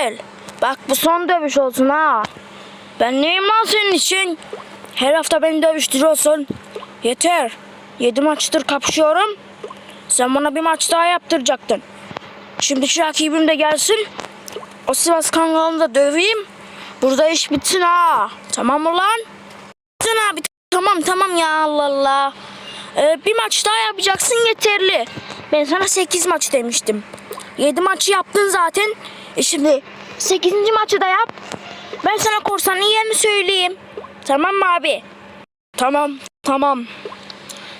değil. Bak bu son dövüş olsun ha. Ben neyim lan senin için? Her hafta beni dövüştürüyorsun. Yeter. Yedi maçtır kapışıyorum. Sen bana bir maç daha yaptıracaktın. Şimdi şu rakibim de gelsin. O Sivas Kangalı'nı da döveyim. Burada iş bitsin ha. Tamam mı lan? Bitsin abi. Tamam tamam ya Allah Allah. Ee, bir maç daha yapacaksın yeterli. Ben sana 8 maç demiştim. 7 maçı yaptın zaten. E şimdi 8. maçı da yap. Ben sana korsanın yerini söyleyeyim. Tamam mı abi? Tamam tamam.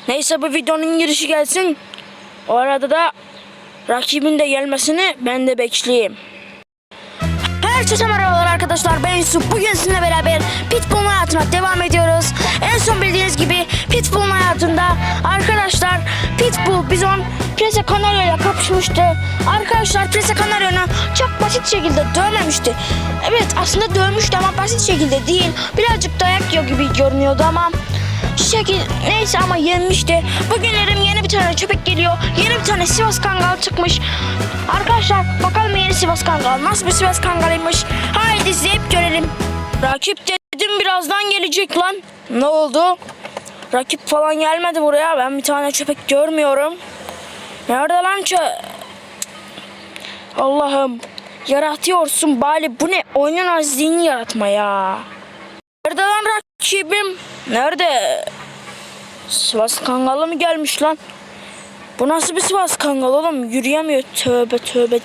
Neyse bu videonun girişi gelsin. O arada da rakibin de gelmesini ben de bekleyeyim. Herkese merhabalar arkadaşlar ben Yusuf. Bugün sizinle beraber Pitbull'un hayatına devam ediyoruz. En son bildiğiniz gibi Pitbull'un hayatında arkadaşlar Pitbull bizon Prese Canario ile kapışmıştı. Arkadaşlar Prese Canario'nu çok basit şekilde dövmemişti. Evet aslında dövmüştü ama basit şekilde değil. Birazcık dayak yiyor gibi görünüyordu ama şekil neyse ama yenmişti. Bugünlerim yeni bir tane köpek geliyor. Yeni bir tane Sivas Kangal çıkmış. Arkadaşlar bakalım yeni Sivas Kangal nasıl bir Sivas Kangal'ıymış. Haydi izleyip görelim. Rakip dedim birazdan gelecek lan. Ne oldu? Rakip falan gelmedi buraya. Ben bir tane köpek görmüyorum. Nerede lan çö... Allah'ım. Yaratıyorsun bari bu ne? Oyunun azliğini yaratma ya. Nerede lan rakibim? Nerede? Sivas Kangalı mı gelmiş lan? Bu nasıl bir Sivas Kangalı oğlum? Yürüyemiyor. Tövbe tövbe.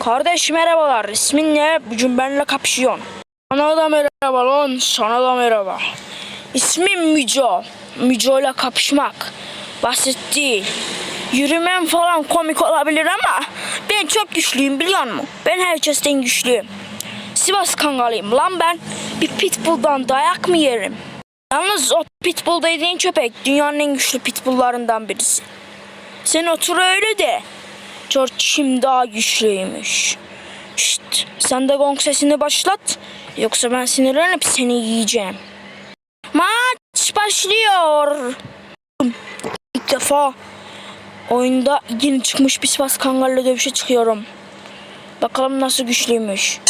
Kardeş merhabalar. İsmin ne? Bugün benimle kapışıyorsun. Sana da merhaba lan. Sana da merhaba. İsmim Müco. Müco ile kapışmak. Basit değil. Yürümem falan komik olabilir ama ben çok güçlüyüm biliyor musun? Ben herkesten güçlüyüm. Sivas Kangalıyım lan ben. Bir pitbull'dan dayak mı yerim? Yalnız o pitbull dediğin köpek dünyanın en güçlü pitbulllarından birisi. Sen otur öyle de. George daha güçlüymüş. Şşt, sen de gong sesini başlat. Yoksa ben sinirlenip seni yiyeceğim. Maç başlıyor. İlk defa oyunda yeni çıkmış bir Sivas Kangal'la dövüşe çıkıyorum. Bakalım nasıl güçlüymüş.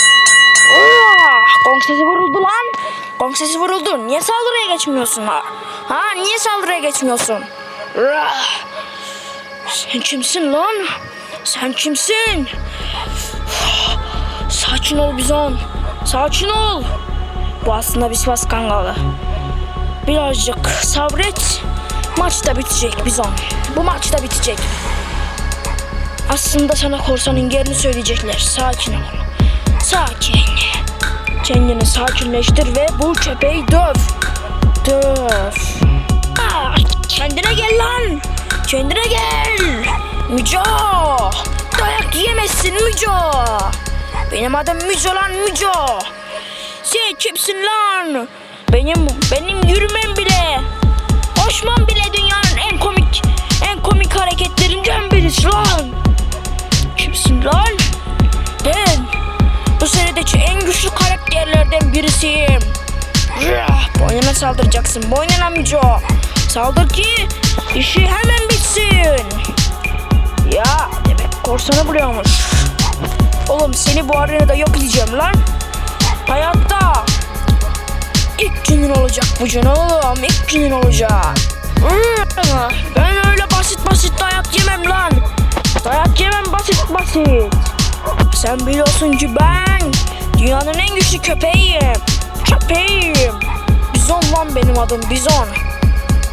Ah, Gong sesi vuruldu lan. Gong sesi vuruldu. Niye saldırıya geçmiyorsun ha? Niye saldırıya geçmiyorsun? Rah. Sen kimsin lan? Sen kimsin? Sakin ol Bizon. Sakin ol. Bu aslında bir Sivas Kangalı. Birazcık sabret. Maç da bitecek Bizon. Bu maç da bitecek. Aslında sana korsanın yerini söyleyecekler. Sakin ol. Sakin. Kendini sakinleştir ve bu köpeği döv. Döv. Ah, kendine gel lan. Kendine gel. Müco. Dayak yemezsin Müco. Benim adım Müco lan Müco. Sen kimsin lan? Benim benim yürümem bile. Koşmam bile en komik hareketlerinden birisi lan. Kimsin lan? Ben bu serideki en güçlü karakterlerden birisiyim. Rah, Boynuna saldıracaksın. Boynuna Müco. Saldır ki işi hemen bitsin. Ya demek korsanı buluyormuş. Oğlum seni bu arenada yok edeceğim lan. Hayatta. İlk günün olacak bu gün oğlum. İlk günün olacak. Rah, Ben basit dayak yemem lan. Dayak yemem basit basit. Sen biliyorsun ki ben dünyanın en güçlü köpeğiyim. Köpeğim. Bizon lan benim adım Bizon.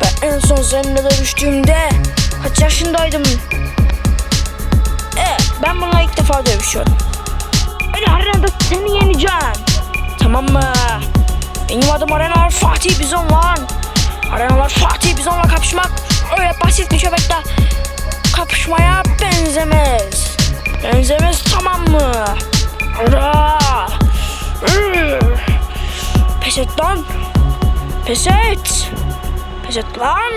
Ben en son seninle dövüştüğümde kaç yaşındaydım? E, ben bununla ilk defa dövüşüyorum. Öyle arenada seni yeneceğim. Tamam mı? Benim adım Arenalar Fatih Bizon lan. Arenalar Fatih Bizon'la kapışmak öyle basit bir köpekle kapışmaya benzemez. Benzemez tamam mı? Ra! Ür! Pes et lan. Pes et. Pes et lan.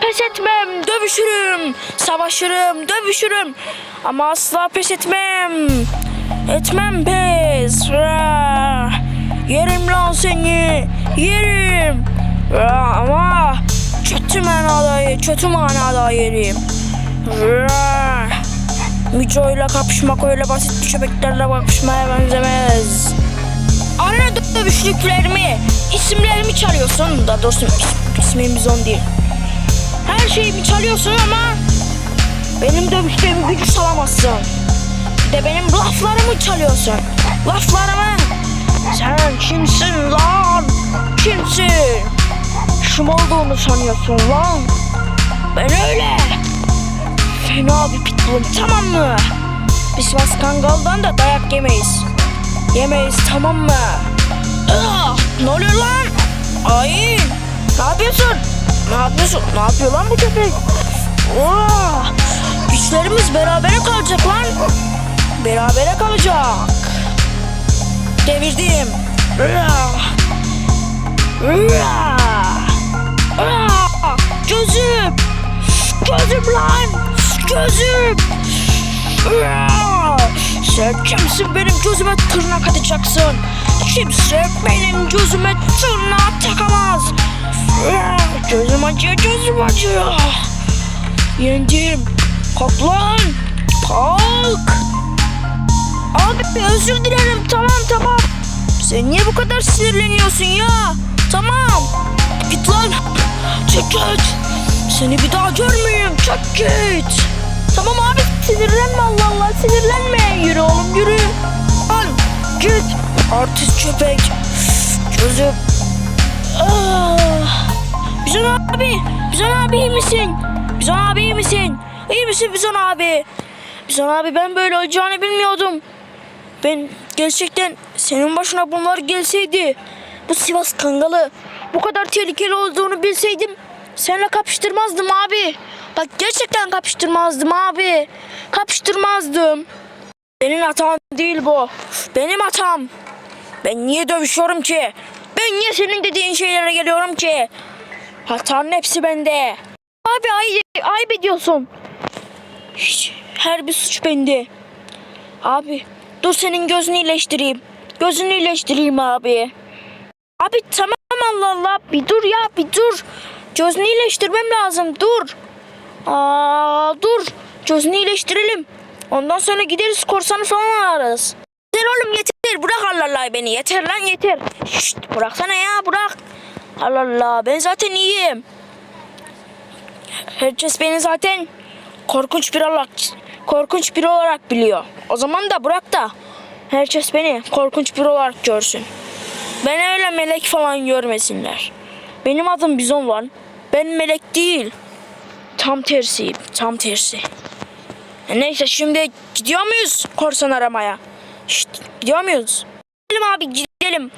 Pes etmem. Dövüşürüm. Savaşırım. Dövüşürüm. Ama asla pes etmem. Etmem pes. Yerim lan seni. Yerim. Ama kötü manada, kötü manada yerim. Ra! Müco ile kapışmak öyle basit bir köpeklerle kapışmaya benzemez. Arena dövüşlüklerimi, isimlerimi çalıyorsun. Daha doğrusu is- ismim bizon değil. Her şeyimi çalıyorsun ama benim dövüşlerimi gücü salamazsın. Bir de benim laflarımı çalıyorsun. Laflarımı. Sen kimsin lan? Kimsin? Şum olduğunu sanıyorsun lan. Ben öyle. Fena bir pitbullum tamam mı? Biz Sivas Kangal'dan da dayak yemeyiz. Yemeyiz tamam mı? Ah, ne oluyor lan? Ay, ne yapıyorsun? Ne yapıyorsun? Ne yapıyor lan bu köpek? Oh, güçlerimiz berabere kalacak lan. Berabere kalacak. Devirdim. Ah. Ah. Gözüm lan. Gözüm. Sen kimsin benim gözüme tırnak atacaksın? Kimse benim gözüme tırnak takamaz. Gözüm acıyor, gözüm acıyor. Yendim. Kalk lan. Kalk. Abi özür dilerim tamam tamam. Sen niye bu kadar sinirleniyorsun ya? Tamam. Git lan. Çık git. Seni bir daha görmeyeyim. Çık git. Tamam abi sinirlenme Allah Allah sinirlenme. Yürü oğlum yürü. Lan git. Artist köpek. Gözüm. Ah. Bizon abi. Bizon abi iyi misin? Bizon abi iyi misin? İyi misin Bizon abi? Bizon abi ben böyle olacağını bilmiyordum. Ben gerçekten senin başına bunlar gelseydi bu Sivas Kangalı bu kadar tehlikeli olduğunu bilseydim seninle kapıştırmazdım abi. Bak gerçekten kapıştırmazdım abi. Kapıştırmazdım. Benim hatam değil bu. Benim hatam. Ben niye dövüşüyorum ki? Ben niye senin dediğin şeylere geliyorum ki? Hatanın hepsi bende. Abi ay ayıp ediyorsun. Hiç, her bir suç bende. Abi dur senin gözünü iyileştireyim. Gözünü iyileştireyim abi. Abi tamam Allah Allah bir dur ya bir dur. Gözünü iyileştirmem lazım dur. Aa dur. Gözünü iyileştirelim. Ondan sonra gideriz korsanı falan ararız. Yeter oğlum yeter. Bırak Allah Allah beni. Yeter lan yeter. Şşt bıraksana ya bırak. Allah Allah ben zaten iyiyim. Herkes beni zaten korkunç bir olarak korkunç biri olarak biliyor. O zaman da bırak da herkes beni korkunç biri olarak görsün. Ben öyle melek falan görmesinler. Benim adım Bizon lan. Ben melek değil. Tam tersiyim. Tam tersi. E Neyse şimdi gidiyor muyuz korsan aramaya? Şşt, gidiyor muyuz? Gidelim abi gidelim.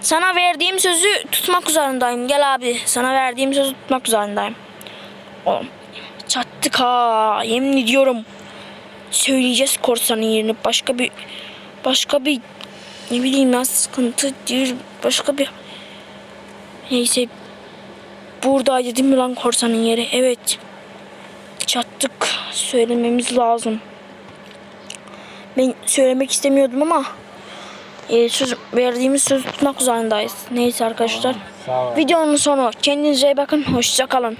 Sana verdiğim sözü tutmak zorundayım. Gel abi sana verdiğim sözü tutmak zorundayım. Oğlum çattık ha yemin ediyorum. Söyleyeceğiz korsanın yerini başka bir başka bir ne bileyim ya sıkıntı değil başka bir neyse buradaydı değil mi lan korsanın yeri? Evet. Çattık. Söylememiz lazım. Ben söylemek istemiyordum ama e, söz verdiğimiz sözü tutmak zorundayız. Neyse arkadaşlar. Videonun sonu. Kendinize iyi bakın. Hoşça kalın.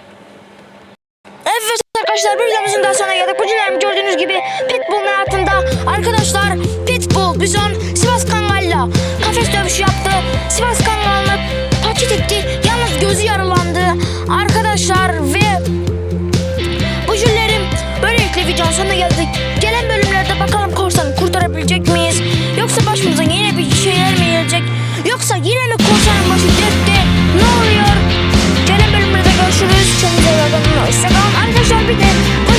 Evet arkadaşlar bir videomuzun daha sonuna geldik. Bu gördüğünüz gibi Pitbull'un hayatında arkadaşlar Pitbull Bizon başımıza yine bir şeyler mi gelecek? Yoksa yine mi korsanın başı dertte? Ne oluyor? Gelen bölümde görüşürüz. Kendinize iyi bakın. Hoşçakalın. Arkadaşlar bir de